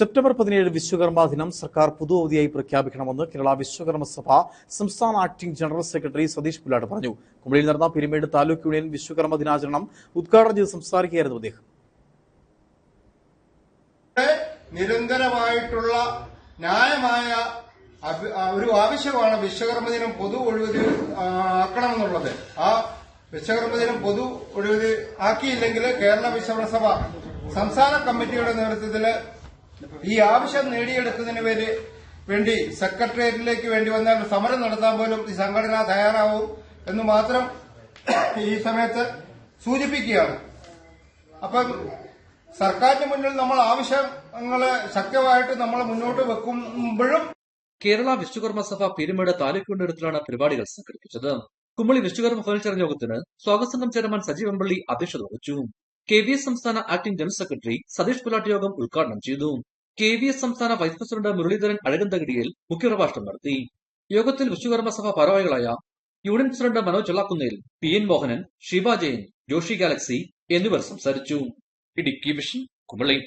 September പതിനേഴ് വിശ്വകർമ്മ ദിനം സർക്കാർ പുതു അവധിയായി പ്രഖ്യാപിക്കണമെന്ന് കേരള വിശ്വകർമ്മ സഭ സംസ്ഥാന acting general secretary Satheesh Pullad പറഞ്ഞു. കുമളിയിൽ നടന്ന പിരിമേട് താലൂക്ക് യൂണിയൻ വിശ്വകർമ്മ ദിനാചരണം ഉദ്ഘാടനം ചെയ്ത് സംസാരിക്കുകയായിരുന്നു അദ്ദേഹം. നിരന്തരമായിട്ടുള്ള ന്യായമായ ഒരു ആവശ്യമാണ് വിശ്വകർമ്മ ദിനം പൊതു ഒഴിവതി ആക്കണമെന്നുള്ളത്. ആ വിശ്വകർമ്മ ദിനം പൊതു ഒഴിവതി ആക്കിയില്ലെങ്കിൽ കേരള വിശ്വകർമ്മ സഭ സംസ്ഥാന കമ്മിറ്റിയുടെ നേതൃത്വത്തിൽ ഈ ആവശ്യം നേടിയെടുക്കുന്നതിന് വേണ്ടി വേണ്ടി സെക്രട്ടേറിയറ്റിലേക്ക് വേണ്ടി വന്നാൽ സമരം നടത്താൻ പോലും ഈ സംഘടന തയ്യാറാവും എന്ന് മാത്രം ഈ സമയത്ത് സൂചിപ്പിക്കുകയാണ്. അപ്പം സർക്കാരിന് മുന്നിൽ നമ്മൾ ആവശ്യങ്ങൾ ശക്തമായിട്ട് നമ്മൾ മുന്നോട്ട് വെക്കുമ്പോഴും കേരള വിശ്വകർമ്മ സഭ പെരുമേട് താലൂക്ക് നേതൃത്വത്തിലാണ് പരിപാടികൾ സംഘടിപ്പിച്ചത്. കുമ്മളി വിശ്വകർമ്മ ഫർണിച്ചർ യോഗത്തിന് സ്വാഗതസംഘം ചെയർമാൻ സജീവ് അധ്യക്ഷത വഹിച്ചു. കെ വി സംസ്ഥാന acting general secretary Satheesh Pullat യോഗം ഉദ്ഘാടനം ചെയ്തു. കെ വി എസ് സംസ്ഥാന വൈസ് പ്രസിഡന്റ് മുരളീധരൻ അഴകന്തകിടിയിൽ മുഖ്യപ്രഭാഷണം നടത്തി. യോഗത്തിൽ വിശ്വകർമ്മ സഭ ഭാരവാഹികളായ union president Manoj Chellakunnel P N Mohanan Sheeba Jayan Joshi Galaxy എന്നിവർ സംസാരിച്ചു. ഇടുക്കി വിഷൻ കുമളി.